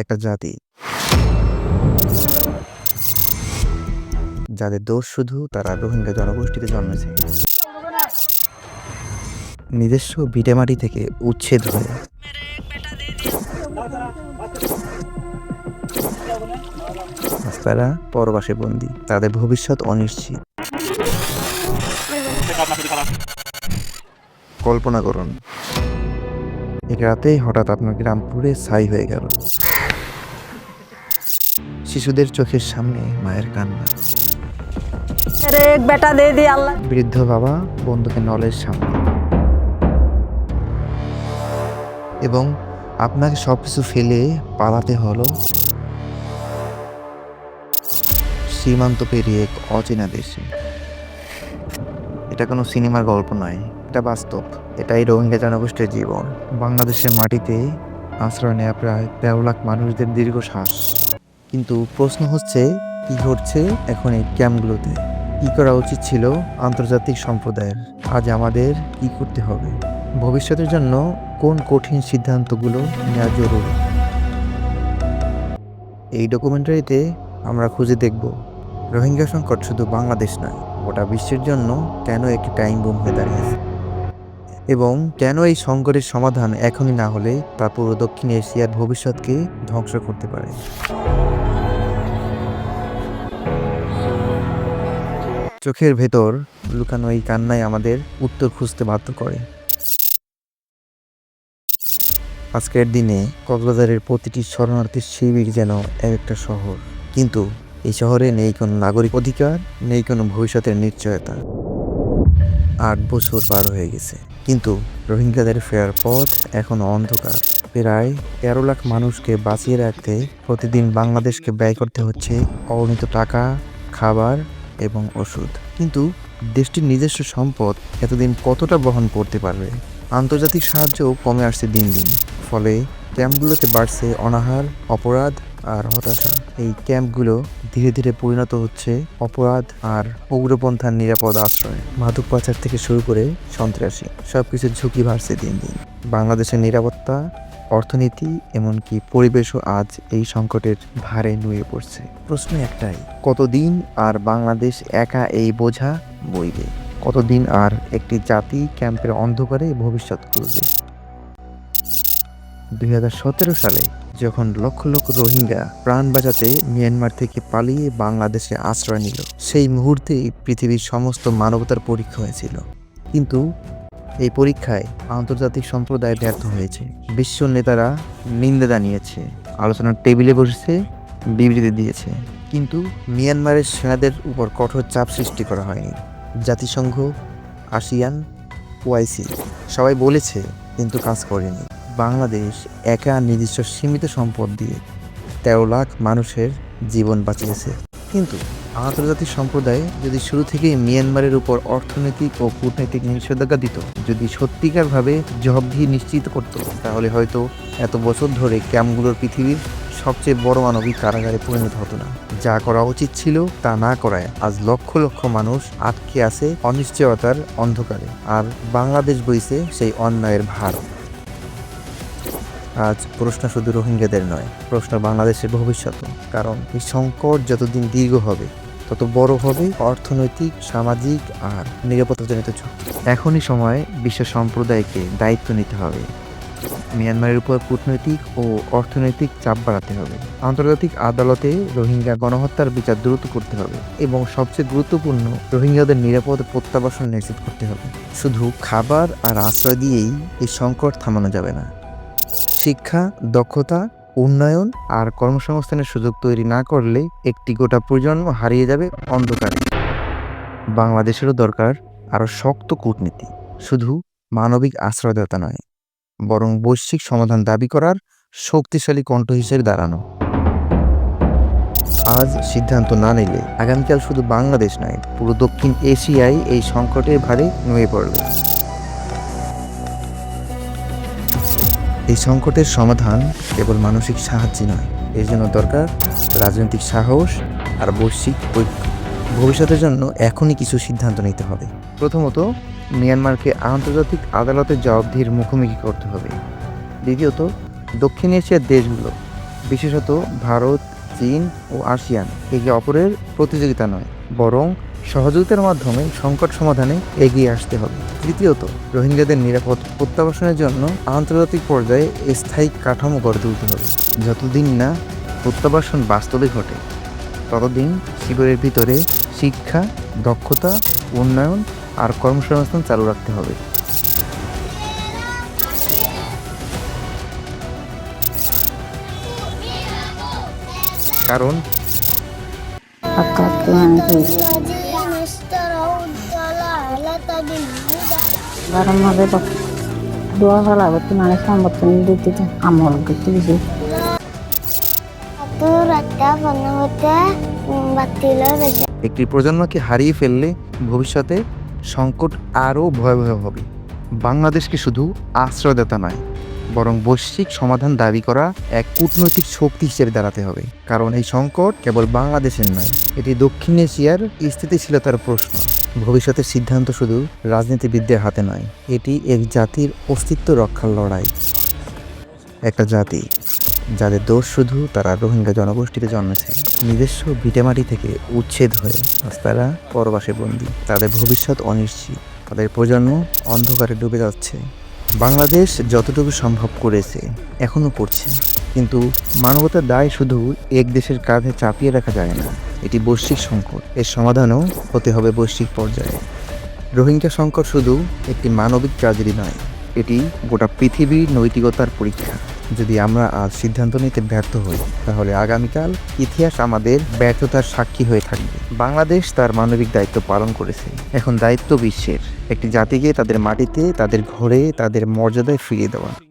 একটা জাতি। যাদের দোষ শুধু তারা রোহিঙ্গা জনগোষ্ঠীতে জন্মেছে। নিজস্ব ভিটেমাটি থেকে উচ্ছেদ হয়ে তারা পরবাসে বন্দী। তাদের ভবিষ্যৎ অনিশ্চিত। কল্পনা করুন। এক রাতেই হঠাৎ আপনার গ্রাম পুড়ে ছাই হয়ে গেল। শিশুদের চোখের সামনে মায়ের কান্না। বৃদ্ধ বাবা বন্ধুকে নলের সামনে। এবং আপনাকে সব কিছু ফেলে পালাতে হলো। সীমান্ত পেরিয়ে এক অচেনা দেশে। এটা কোনো সিনেমার গল্প নয় এটা বাস্তব। এটাই রোহিঙ্গা জনগোষ্ঠীর জীবন। বাংলাদেশের মাটিতে আশ্রয় নেওয়া প্রায় তেরো লাখ মানুষদের দীর্ঘ শ্বাস কিন্তু প্রশ্ন হচ্ছে, কি ঘটছে এখন এই ক্যাম্পগুলোতে? কি করা উচিত ছিল আন্তর্জাতিক সম্প্রদায়ের? আজ আমাদের কি করতে হবে? ভবিষ্যতের জন্য কোন কঠিন সিদ্ধান্তগুলো নেওয়া জরুরি? এই ডকুমেন্টারিতে আমরা খুঁজে দেখব, রোহিঙ্গা সংকট শুধু বাংলাদেশ নয়, গোটা বিশ্বের জন্য কেন একটি টাইম বোম হয়ে দাঁড়িয়েছে? এবং কেন এই সংকটের সমাধান এখনই না হলে তা পুরো দক্ষিণ এশিয়ার ভবিষ্যৎকে ধ্বংস করতে পারে। চোখের ভেতর লুকানো এই কান্নাই আমাদের উত্তর খুঁজতে বাধ্য করে। আজকের দিনে কক্সবাজারের প্রতিটি শরণার্থীর শিবির যেন এক একটা শহর। কিন্তু এই শহরে নেই কোনো নাগরিক অধিকার, নেই কোনো ভবিষ্যতের নিশ্চয়তা। আট বছর পার হয়ে গেছে। কিন্তু রোহিঙ্গাদের ফেরার পথ এখন অন্ধকার। প্রায় তেরো লাখ মানুষকে বাঁচিয়ে রাখতে প্রতিদিন বাংলাদেশকে ব্যয় করতে হচ্ছে অগণিত টাকা, খাবার এবং ওষুধ। কিন্তু দেশটির নিজস্ব সম্পদ এতদিন কতটা বহন করতে পারবে? আন্তর্জাতিক সাহায্যও কমে আসছে দিন দিন। ফলে ক্যাম্পগুলোতে বাড়ছে অনাহার, অপরাধ আর হতাশা। এই ক্যাম্পগুলো ধীরে ধীরে পরিণত হচ্ছে অপরাধ আর উগ্রপন্থার নিরাপদ আশ্রয়। মাদক পাচার থেকে শুরু করে সন্ত্রাসী, সবকিছুর ঝুঁকি বাড়ছে দিন দিন। বাংলাদেশের নিরাপত্তা, অর্থনীতি, এমনকি পরিবেশও আজ এই সংকটের ভারে নুয়ে পড়ছে। প্রশ্ন একটাই, কতদিন আর বাংলাদেশ একা এই বোঝা বইবে? কতদিন আর একটি জাতি ক্যাম্পের অন্ধকারে ভবিষ্যৎ খুলবে? দুই হাজার সতেরো সালে যখন লক্ষ লক্ষ রোহিঙ্গা প্রাণ বাঁচাতে মিয়ানমার থেকে পালিয়ে বাংলাদেশে আশ্রয় নিল, সেই মুহূর্তেই পৃথিবীর সমস্ত মানবতার পরীক্ষা হয়েছিল। কিন্তু এই পরীক্ষায় আন্তর্জাতিক সম্প্রদায় ব্যর্থ হয়েছে। বিশ্ব নেতারা নিন্দা জানিয়েছে, আলোচনার টেবিলে বসেছে, বিবৃতি দিয়েছে। কিন্তু মিয়ানমারের সেনাদের উপর কঠোর চাপ সৃষ্টি করা হয়নি। জাতিসংঘ, আসিয়ান ওআইসি সবাই বলেছে, কিন্তু কাজ করেনি। বাংলাদেশ একা নিজস্ব সীমিত সম্পদ দিয়ে তেরো লাখ মানুষের জীবন বাঁচিয়েছে। কিন্তু আন্তর্জাতিক সম্প্রদায় যদি শুরু থেকেই মিয়ানমারের উপর অর্থনৈতিক ও কূটনৈতিক নিষেধাজ্ঞা দিত, যদি সত্যিকারভাবে জবাবদিহি নিশ্চিত করত, তাহলে হয়তো এত বছর ধরে ক্যাম্পগুলোর পৃথিবীর সবচেয়ে বড় মানবিক কারাগারে পরিণত হতো না। যা করা উচিত ছিল তা না করায় আজ লক্ষ লক্ষ মানুষ আটকে আছে অনিশ্চয়তার অন্ধকারে, আর বাংলাদেশ বইছে সেই অন্যায়ের ভার। আজ প্রশ্ন শুধু রোহিঙ্গাদের নয়, প্রশ্ন বাংলাদেশের ভবিষ্যৎ কারণ এই সংকট যতদিন দীর্ঘ হবে, তত বড় হবে অর্থনৈতিক, সামাজিক আর নিরাপত্তাজনিত ঝুঁকি। এখনই সময় বিশ্ব সম্প্রদায়কে দায়িত্ব নিতে হবে। মিয়ানমারের উপর কূটনৈতিক ও অর্থনৈতিক চাপ বাড়াতে হবে। আন্তর্জাতিক আদালতে রোহিঙ্গা গণহত্যার বিচার দ্রুত করতে হবে এবং সবচেয়ে গুরুত্বপূর্ণ, রোহিঙ্গাদের নিরাপদ প্রত্যাবাসন নিশ্চিত করতে হবে। শুধু খাবার আর আশ্রয় দিয়েই এই সংকট থামানো যাবে না। শিক্ষা, দক্ষতা, উন্নয়ন আর কর্মসংস্থানের সুযোগ তৈরি না করলে একটি গোটা প্রজন্ম হারিয়ে যাবে অন্ধকারে। বাংলাদেশেরও দরকার আরও শক্ত কূটনীতি, শুধু মানবিক আশ্রয়দাতা নয়, বরং বৈশ্বিক সমাধান দাবি করার শক্তিশালী কণ্ঠ হিসেবে দাঁড়ানো। আজ সিদ্ধান্ত না নিলে আগামীকাল শুধু বাংলাদেশ নয়, পুরো দক্ষিণ এশিয়ায় এই সংকটের ভারে নুয়ে পড়বে। এই সংকটের সমাধান কেবল মানসিক সাহায্য নয়, এর জন্য দরকার রাজনৈতিক সাহস আর বৈশ্বিক ঐক্য। ভবিষ্যতের জন্য এখনই কিছু সিদ্ধান্ত নিতে হবে। প্রথমত, মিয়ানমারকে আন্তর্জাতিক আদালতের জবাবদিহির মুখোমুখি করতে হবে। দ্বিতীয়ত, দক্ষিণ এশিয়ার দেশগুলো, বিশেষত ভারত, চীন ও আসিয়ান, একে অপরের প্রতিযোগিতা নয়, বরং সহযোগিতার মাধ্যমে সংকট সমাধানে এগিয়ে আসতে হবে। তৃতীয়ত, রোহিঙ্গাদের নিরাপদ প্রত্যাবাসনের জন্য আন্তর্জাতিক পর্যায়ে স্থায়ী কাঠামো গড়ে তুলতে হবে। যতদিন না প্রত্যাবাসন বাস্তবে ঘটে, ততদিন শিবিরের ভিতরে শিক্ষা, দক্ষতা, উন্নয়ন আর কর্মসংস্থান চালু রাখতে হবে। কারণ বারম্ভাবে দোয়া ফেলা করতে মানে দিতে আমল করতে একটি প্রজন্মকে হারিয়ে ফেললে ভবিষ্যতে সংকট আরও ভয়াবহ হবে। বাংলাদেশকে শুধু আশ্রয়দাতা নয় বরং বৈশ্বিক সমাধান দাবি করা এক কূটনৈতিক শক্তি হিসেবে দাঁড়াতে হবে। কারণ এই সংকট কেবল বাংলাদেশের নয় এটি দক্ষিণ এশিয়ার স্থিতিশীলতার প্রশ্ন। ভবিষ্যতের সিদ্ধান্ত শুধু রাজনীতিবিদদের হাতে নয়, এটি এক জাতির অস্তিত্ব রক্ষার লড়াই। একটা জাতি যাদের দোষ শুধু তারা রোহিঙ্গা জনগোষ্ঠীতে জন্মেছে, নিজস্ব ভিটেমাটি থেকে উচ্ছেদ হয়ে আজ তারা পরবাসে বন্দী। তাদের ভবিষ্যৎ অনিশ্চিত, তাদের প্রজন্ম অন্ধকারে ডুবে যাচ্ছে। বাংলাদেশ যতটুকু সম্ভব করেছে এখনও করছে। কিন্তু মানবতার দায় শুধু এক দেশের কাঁধে চাপিয়ে রাখা যায় না। এটি বৈশ্বিক সংকট। এর সমাধানও হতে হবে বৈশ্বিক পর্যায়ে। রোহিঙ্গা সংকট শুধু একটি মানবিক ট্র্যাজেডি নয়, এটি গোটা পৃথিবীর নৈতিকতার পরীক্ষা। যদি আমরা আজ সিদ্ধান্ত নিতে ব্যর্থ হই, তাহলে আগামীকাল ইতিহাস আমাদের ব্যর্থতার সাক্ষী হয়ে থাকবে। বাংলাদেশ তার মানবিক দায়িত্ব পালন করেছে। এখন দায়িত্ব বিশ্বের। একটি জাতিকে তাদের মাটিতে, তাদের ঘরে, তাদের মর্যাদায় ফিরিয়ে দেওয়া।